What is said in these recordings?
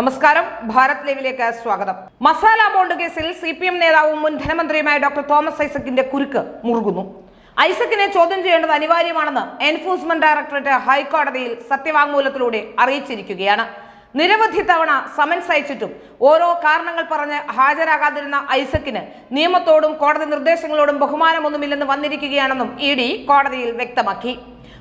നമസ്കാരം. ഭാരത് ലൈവിലേക്ക് സ്വാഗതം. മസാല ബോണ്ട് കേസിൽ സി പി എം നേതാവും മുൻ ധനമന്ത്രിയുമായ ഡോക്ടർ തോമസ് ഐസക്കിന്റെ കുരുക്ക് മുറുകുന്നു. ഐസക്കിനെ ചോദ്യം ചെയ്യേണ്ടത് അനിവാര്യമാണെന്ന് എൻഫോഴ്സ്മെന്റ് ഡയറക്ടറേറ്റ് ഹൈക്കോടതിയിൽ സത്യവാങ്മൂലത്തിലൂടെ അറിയിച്ചിരിക്കുകയാണ്. നിരവധി തവണ സമൻസ് അയച്ചിട്ടും ഓരോ കാരണങ്ങൾ പറഞ്ഞ് ഹാജരാകാതിരുന്ന ഐസക്കിന് നിയമത്തോടും കോടതി നിർദ്ദേശങ്ങളോടും ബഹുമാനമൊന്നുമില്ലെന്ന് വന്നിരിക്കുകയാണെന്നും ഇ ഡി കോടതിയിൽ വ്യക്തമാക്കി.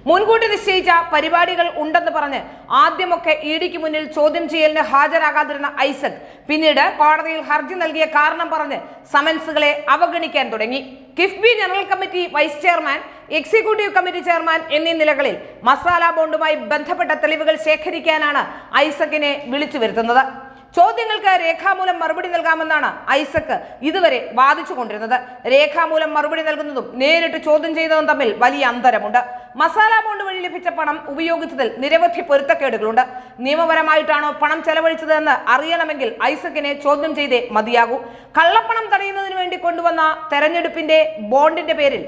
മുൻകൂട്ടി നിശ്ചയിച്ച പരിപാടികൾ ഉണ്ടെന്ന് പറഞ്ഞ് ആദ്യമൊക്കെ ഇ ഡിക്ക് മുന്നിൽ ചോദ്യം ചെയ്യലിന് ഹാജരാകാതിരുന്ന ഐസക്. പിന്നീട് കോടതിയിൽ ഹർജി നൽകിയ കാരണം പറഞ്ഞ് സമൻസുകളെ അവഗണിക്കാൻ തുടങ്ങി. KIIFB general committee vice chairman executive committee chairman എന്നീ നിലകളിൽ മസാല ബോണ്ടുമായി ബന്ധപ്പെട്ട തെളിവുകൾ ശേഖരിക്കാനാണ് ഐസക്കിനെ വിളിച്ചു വരുത്തുന്നത്. ചോദ്യങ്ങൾക്ക് രേഖാമൂലം മറുപടി നൽകാമെന്നാണ് ഐസക്ക് ഇതുവരെ വാദിച്ചു കൊണ്ടിരുന്നത് രേഖാമൂലം മറുപടി നൽകുന്നതും നേരിട്ട് ചോദ്യം ചെയ്യുന്നതും തമ്മിൽ വലിയ അന്തരമുണ്ട്. മസാല ബോണ്ട് വഴി ലഭിച്ച പണം ഉപയോഗിച്ചതിൽ നിരവധി പൊരുത്തക്കേടുകളുണ്ട്. നിയമപരമായിട്ടാണോ പണം ചെലവഴിച്ചതെന്ന് അറിയണമെങ്കിൽ ഐസക്കിനെ ചോദ്യം ചെയ്തേ മതിയാകൂ. കള്ളപ്പണം തടയുന്നതിന് വേണ്ടി കൊണ്ടുവന്ന തെരഞ്ഞെടുപ്പിന്റെ ബോണ്ടിന്റെ പേരിൽ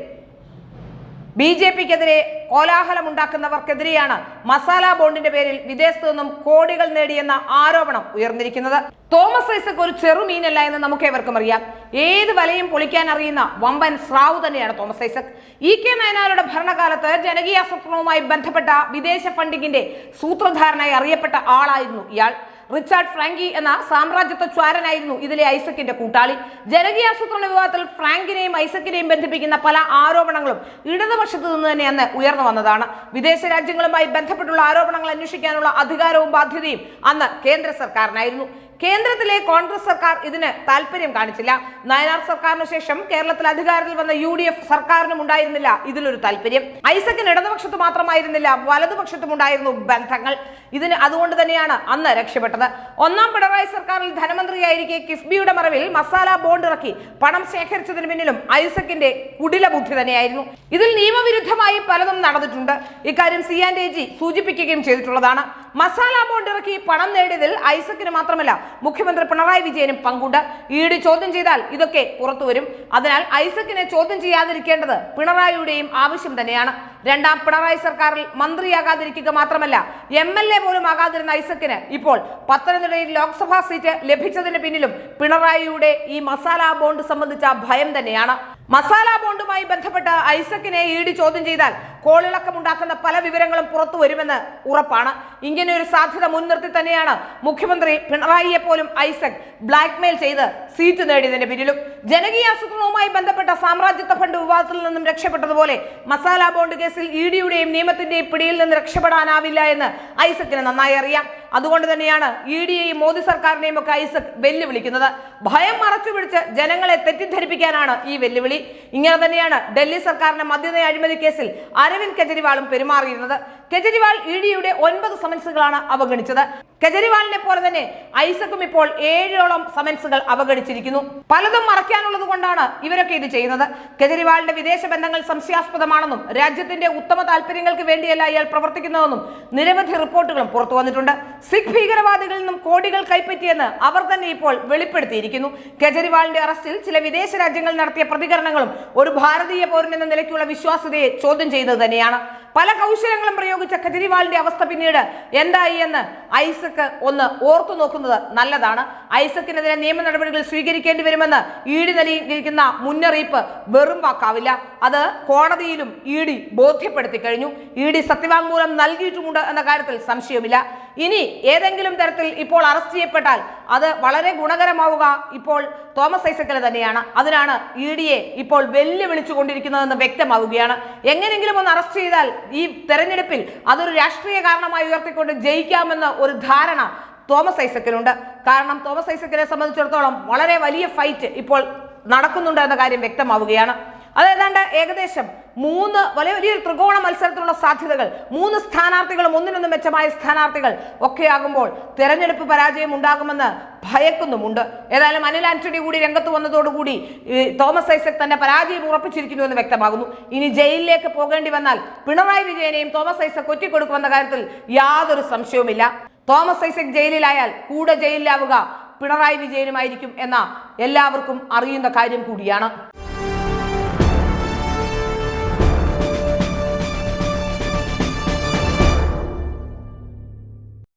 ബി ജെ പിക്കെതിരെ കോലാഹലമുണ്ടാക്കുന്നവർക്കെതിരെയാണ് മസാല ബോണ്ടിന്റെ പേരിൽ വിദേശത്തു നിന്നും കോടികൾ നേടിയെന്ന ആരോപണം ഉയർന്നിരിക്കുന്നത്. തോമസ് ഐസക് ഒരു ചെറുമീനല്ല എന്ന് നമുക്ക് ഏവർക്കും അറിയാം. ഏത് വലയും പൊളിക്കാൻ അറിയുന്ന വമ്പൻ സ്രാവ് തന്നെയാണ് തോമസ് ഐസക്. ഇ കെ നയനാരുടെ ഭരണകാലത്ത് ജനകീയാസൂത്രണവുമായി ബന്ധപ്പെട്ട വിദേശ ഫണ്ടിങ്ങിന്റെ സൂത്രധാരണയായി അറിയപ്പെട്ട ആളായിരുന്നു ഇയാൾ. റിച്ചാർഡ് ഫ്രാങ്കി എന്ന സാമ്രാജ്യത്വ ചാരനായിരുന്നു ഇതിലെ ഐസക്കിന്റെ കൂട്ടാളി. ജനകീയാസൂത്രണ വിവാദത്തിൽ ഫ്രാങ്കിനെയും ഐസക്കിനെയും ബന്ധിപ്പിക്കുന്ന പല ആരോപണങ്ങളും ഇടതുപക്ഷത്തു നിന്ന് തന്നെ അന്ന് ഉയർന്നു വന്നതാണ്. വിദേശ രാജ്യങ്ങളുമായി ബന്ധപ്പെട്ടുള്ള ആരോപണങ്ങൾ അന്വേഷിക്കാനുള്ള അധികാരവും ബാധ്യതയും അന്ന് കേന്ദ്ര സർക്കാരിനായിരുന്നു. കേന്ദ്രത്തിലെ കോൺഗ്രസ് സർക്കാർ ഇതിന് താല്പര്യം കാണിച്ചില്ല. നയനാർ സർക്കാരിന് ശേഷം കേരളത്തിൽ അധികാരത്തിൽ വന്ന യു ഡി എഫ് സർക്കാരിനും ഉണ്ടായിരുന്നില്ല ഇതിലൊരു താല്പര്യം. ഐസക്കിന് ഇടതുപക്ഷത്ത് മാത്രമായിരുന്നില്ല വലതുപക്ഷത്തും ഉണ്ടായിരുന്നു ബന്ധങ്ങൾ. ഇതിന് അതുകൊണ്ട് തന്നെയാണ് അന്ന് രക്ഷപ്പെട്ടത്. ഒന്നാം പിണറായി സർക്കാരിൽ ധനമന്ത്രിയായിരിക്കെ കിഫ്ബിയുടെ മറവിൽ മസാല ബോണ്ട് ഇറക്കി പണം ശേഖരിച്ചതിന് പിന്നിലും ഐസക്കിന്റെ കുടില ബുദ്ധി തന്നെയായിരുന്നു. ഇതിൽ നിയമവിരുദ്ധമായി പലതും നടന്നിട്ടുണ്ട്. ഇക്കാര്യം സി ആൻഡ് എ ജി സൂചിപ്പിക്കുകയും ചെയ്തിട്ടുള്ളതാണ്. മസാല ബോണ്ട് ഇറക്കി പണം നേടിയതിൽ ഐസക്കിന് മാത്രമല്ല മുഖ്യമന്ത്രി പിണറായി വിജയനും പങ്കുണ്ട്. ഈട് ചോദ്യം ചെയ്താൽ ഇതൊക്കെ പുറത്തുവരും അതിനാൽ ഐസക്കിനെ ചോദ്യം ചെയ്യാതിരിക്കേണ്ടത് പിണറായിയുടെയും ആവശ്യം തന്നെയാണ്. രണ്ടാം പിണറായി സർക്കാരിൽ മന്ത്രിയാകാതിരിക്കുക മാത്രമല്ല എം എൽ എ പോലും ആകാതിരുന്ന ഐസക്കിന് ഇപ്പോൾ പത്തനംതിട്ടയിൽ ലോക്സഭാ സീറ്റ് ലഭിച്ചതിന് പിന്നിലും പിണറായിയുടെ ഈ മസാല ബോണ്ട് സംബന്ധിച്ച ഭയം തന്നെയാണ്. മസാല ബോണ്ടുമായി ബന്ധപ്പെട്ട് ഐസക്കിനെ ഇ ഡി ചോദ്യം ചെയ്താൽ കോളിളക്കമുണ്ടാക്കുന്ന പല വിവരങ്ങളും പുറത്തു വരുമെന്ന് ഉറപ്പാണ്. ഇങ്ങനെ ഒരു സാധ്യത മുൻനിർത്തി തന്നെയാണ് മുഖ്യമന്ത്രി പിണറായിയെ പോലും ഐസക് ബ്ലാക്ക്മെയിൽ ചെയ്ത് സീറ്റ് നേടിയതിന്റെ പിന്നിലും. ജനകീയ ആസൂത്രണവുമായി ബന്ധപ്പെട്ട സാമ്രാജ്യത്വ ഫണ്ട് വിവാദത്തിൽ നിന്നും രക്ഷപ്പെട്ടതുപോലെ മസാല ബോണ്ട് കേസിൽ ഇ ഡിയുടെയും നിയമത്തിന്റെയും പിടിയിൽ നിന്ന് രക്ഷപ്പെടാനാവില്ല എന്ന് ഐസക്കിന് നന്നായി അറിയാം. അതുകൊണ്ട് തന്നെയാണ് ഇ ഡിയെയും മോദി സർക്കാരിനെയും ഒക്കെ ഐസക് വെല്ലുവിളിക്കുന്നത്. ഭയം മറച്ചു പിടിച്ച് ജനങ്ങളെ തെറ്റിദ്ധരിപ്പിക്കാനാണ് ഈ വെല്ലുവിളി. ഇങ്ങനെ തന്നെയാണ് ഡൽഹി സർക്കാരിന്റെ മദ്യനയ അഴിമതി കേസിൽ അരവിന്ദ് കെജ്രിവാളും പെരുമാറിയിരുന്നത്. കെജ്രിവാൾ ഇ ഡിയുടെ ഒൻപത് സമൻസുകളാണ് അവഗണിച്ചത്. കെജ്രിവാളിനെ പോലെ തന്നെ ഐസക്കും ഇപ്പോൾ ഏഴോളം സമൻസുകൾ അവഗണിച്ചിരിക്കുന്നു. പലതും മറയ്ക്കാനുള്ളത് കൊണ്ടാണ് ഇവരൊക്കെ ഇത് ചെയ്യുന്നത്. കെജ്രിവാളിന്റെ വിദേശ ബന്ധങ്ങൾ സംശയാസ്പദമാണെന്നും രാജ്യത്തിന്റെ ഉത്തമ താല്പര്യങ്ങൾക്ക് വേണ്ടിയല്ല ഇയാൾ പ്രവർത്തിക്കുന്നതെന്നും നിരവധി റിപ്പോർട്ടുകളും പുറത്തു വന്നിട്ടുണ്ട്. സിഖ് ഭീകരവാദികളിൽ നിന്നും കോടികൾ കൈപ്പറ്റിയെന്ന് അവർ തന്നെ ഇപ്പോൾ വെളിപ്പെടുത്തിയിരിക്കുന്നു. കെജ്രിവാളിന്റെ അറസ്റ്റിൽ ചില വിദേശ രാജ്യങ്ങൾ നടത്തിയ പ്രതികരണങ്ങളും ഒരു ഭാരതീയ പൗരൻ എന്ന നിലയ്ക്കുള്ള വിശ്വാസ്യതയെ ചോദ്യം ചെയ്തത് തന്നെയാണ്. പല കൗശലങ്ങളും പ്രയോഗിച്ച കെജ്രിവാളിന്റെ അവസ്ഥ പിന്നീട് എന്തായി എന്ന് ഐസക് ഒന്ന് ഓർത്തു നോക്കുന്നത് നല്ലതാണ്. ഐസക്കിനെതിരെ നിയമ നടപടികൾ സ്വീകരിക്കേണ്ടി വരുമെന്ന് ഇ ഡി നൽകിയിരിക്കുന്ന മുന്നറിയിപ്പ് വെറും വാക്കാവില്ല. അത് കോടതിയിലും ഇ ഡി ബോധ്യപ്പെടുത്തി കഴിഞ്ഞു. ഇ ഡി സത്യവാങ്മൂലം നൽകിയിട്ടുമുണ്ട് എന്ന കാര്യത്തിൽ സംശയമില്ല ഇനി ഏതെങ്കിലും തരത്തിൽ ഇപ്പോൾ അറസ്റ്റ് ചെയ്യപ്പെട്ടാൽ അത് വളരെ ഗുണകരമാവുക ഇപ്പോൾ തോമസ് ഐസക്കിന് തന്നെയാണ്. അതിനാണ് ഇ ഡിയെ ഇപ്പോൾ വെല്ലുവിളിച്ചു കൊണ്ടിരിക്കുന്നതെന്ന് വ്യക്തമാവുകയാണ്. എങ്ങനെയെങ്കിലും ഒന്ന് അറസ്റ്റ് ചെയ്താൽ ഈ തെരഞ്ഞെടുപ്പിൽ അതൊരു രാഷ്ട്രീയ കാരണമായി ഉയർത്തിക്കൊണ്ട് ജയിക്കാമെന്ന ഒരു ധാരണ തോമസ് ഐസക്കിനുണ്ട്. കാരണം തോമസ് ഐസക്കിനെ സംബന്ധിച്ചിടത്തോളം വളരെ വലിയ ഫൈറ്റ് ഇപ്പോൾ നടക്കുന്നുണ്ട് എന്ന കാര്യം വ്യക്തമാവുകയാണ്. അത് ഏതാണ്ട് ഏകദേശം മൂന്ന് വലിയ വലിയൊരു ത്രികോണ മത്സരത്തിനുള്ള സാധ്യതകൾ മൂന്ന് സ്ഥാനാർത്ഥികളും ഒന്നിനൊന്ന് മെച്ചമായ സ്ഥാനാർത്ഥികൾ ഒക്കെ ആകുമ്പോൾ തെരഞ്ഞെടുപ്പ് പരാജയം ഉണ്ടാകുമെന്ന് ഭയക്കുന്നുമുണ്ട്. ഏതായാലും അനിൽ ആന്റണി കൂടി രംഗത്ത് വന്നതോടുകൂടി തോമസ് ഐസക് തന്നെ പരാജയം ഉറപ്പിച്ചിരിക്കുന്നു എന്ന് വ്യക്തമാകുന്നു. ഇനി ജയിലിലേക്ക് പോകേണ്ടി വന്നാൽ പിണറായി വിജയനെയും തോമസ് ഐസക് ഒറ്റിക്കൊടുക്കുമെന്ന കാര്യത്തിൽ യാതൊരു സംശയവുമില്ല. തോമസ് ഐസക് ജയിലിലായാൽ കൂടെ ജയിലിലാവുക പിണറായി വിജയനുമായിരിക്കും എന്ന എല്ലാവർക്കും അറിയുന്ന കാര്യം കൂടിയാണ്.